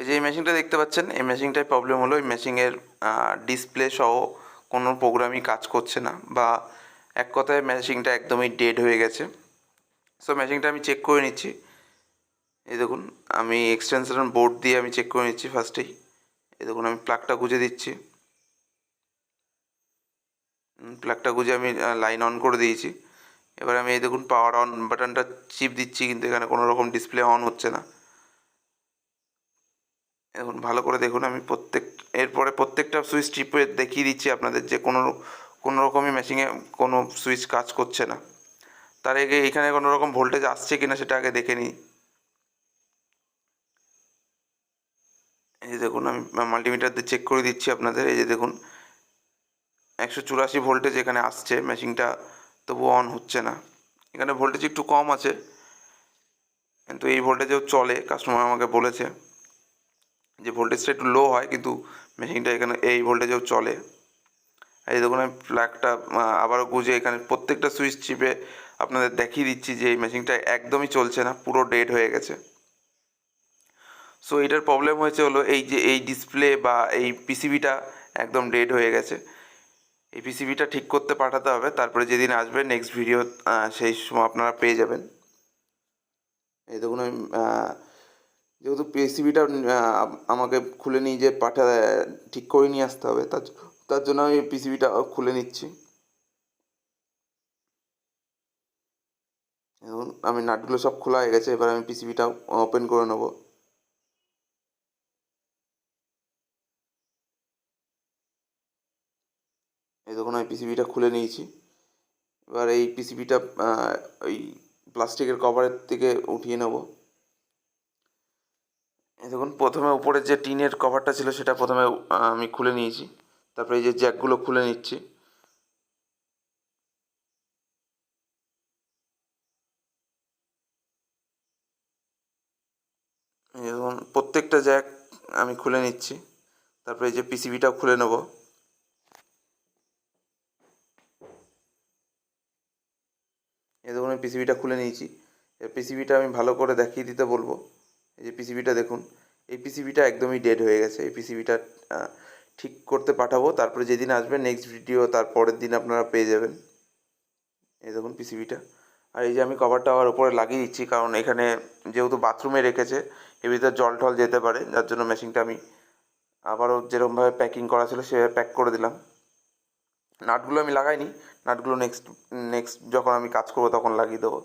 এই যে এই মেশিনটা দেখতে পাচ্ছেন, এই মেশিনটায় প্রবলেম হলো, এই মেশিনের ডিসপ্লে সহ কোনো প্রোগ্রামই কাজ করছে না বা এক কথায় মেশিনটা একদমই ডেড হয়ে গেছে। সো মেশিনটা আমি চেক করে নিচ্ছি। এই দেখুন, আমি এক্সটেনশন বোর্ড দিয়ে আমি চেক করে নিচ্ছি ফার্স্টেই এই দেখুন, আমি প্লাগটা গুঁজে দিচ্ছি। প্লাগটা গুঁজে আমি লাইন অন করে দিয়েছি। এবার আমি এই দেখুন পাওয়ার অন বাটনটা চিপ দিচ্ছি, কিন্তু এখানে কোনো রকম ডিসপ্লে অন হচ্ছে না। এখন ভালো করে দেখুন, আমি প্রত্যেক, এরপরে প্রত্যেকটা সুইচ টিপে দেখিয়ে দিচ্ছি আপনাদের যে কোনো কোনো রকমই মেশিনে কোনো সুইচ কাজ করছে না। তার আগে এখানে কোনো রকম ভোল্টেজ আসছে কিনা সেটা আগে দেখে নিই। এই যে দেখুন, আমি মাল্টিমিটার দিয়ে চেক করে দিচ্ছি আপনাদের, এই যে দেখুন, একশো চুরাশি ভোল্টেজ এখানে আসছে মেশিনটা তবু অন হচ্ছে না। এখানে ভোল্টেজ একটু কম আছে, কিন্তু এই ভোল্টেজেও চলে কাস্টমার আমাকে বলেছে। যে ভোল্টেজটা একটু লো হয়, কিন্তু মেশিনটা এখানে এই ভোল্টেজেও চলে। এই দেখুন, আমি প্লাগটা আবারও গুজে এখানে প্রত্যেকটা সুইচ চিপে আপনাদের দেখিয়ে দিচ্ছি যে এই মেশিনটা একদমই চলছে না, পুরো ডেড হয়ে গেছে। সো এটার প্রবলেম হয়েছে হলো এই যে এই ডিসপ্লে বা এই পিসিবিটা একদম ডেড হয়ে গেছে। এই পিসিবিটা ঠিক করতে পাঠাতে হবে, তারপরে যেদিন আসবে নেক্সট ভিডিও সেই সময় আপনারা পেয়ে যাবেন। এই দেখুন, আমি যেহেতু পিসিবিটা আমাকে খুলে নিয়ে যে পাঠা ঠিক করে নিয়ে আসতে হবে, তার তার জন্য আমি পিসিবিটা খুলে নিচ্ছি। দেখুন আমি নাটগুলো সব খোলা হয়ে গেছে, এবার আমি পিসিবিটা ওপেন করে নেব। এই দেখুন, আমি পিসিবিটা খুলে নিয়েছি। এবার এই পিসিবিটা ওই প্লাস্টিকের কভারের থেকে উঠিয়ে নেব। দেখুন, প্রথমে উপরে যে টিনের কভারটা ছিল সেটা প্রথমে আমি খুলে নিয়েছি। তারপরে এই যে জ্যাকগুলো খুলে নিচ্ছি। দেখুন, প্রত্যেকটা জ্যাক আমি খুলে নিচ্ছি। তারপরে এই যে পিসিবিটাও খুলে নেব। এই দেখুন, আমি পিসিবিটা খুলে নিয়েছি। এই পিসিবিটা আমি ভালো করে দেখিয়ে দিতে বলব। এই যে পিসিবিটা দেখুন এই পিসিবিটা একদমই ডেড হয়ে গেছে। এই পিসিবিটা ঠিক করতে পাঠাবো। তারপরে যেদিন আসবে নেক্সট ভিডিও তার পরের দিন আপনারা পেয়ে যাবেন। এই দেখুন পিসিবিটা আর এই যে আমি কভারটা আবার উপরে লাগিয়ে দিচ্ছি, কারণ এখানে যেহেতু বাথরুমে রেখেছে, এর ভিতরে জল টল যেতে পারে, যার জন্য মেশিনটা আমি আবারও যেরকমভাবে প্যাকিং করা ছিল, সেভাবে প্যাক করে দিলাম। নাটগুলো আমি লাগাইনি। নাটগুলো নেক্সট নেক্সট যখন আমি কাজ করব, তখন লাগিয়ে দেবো।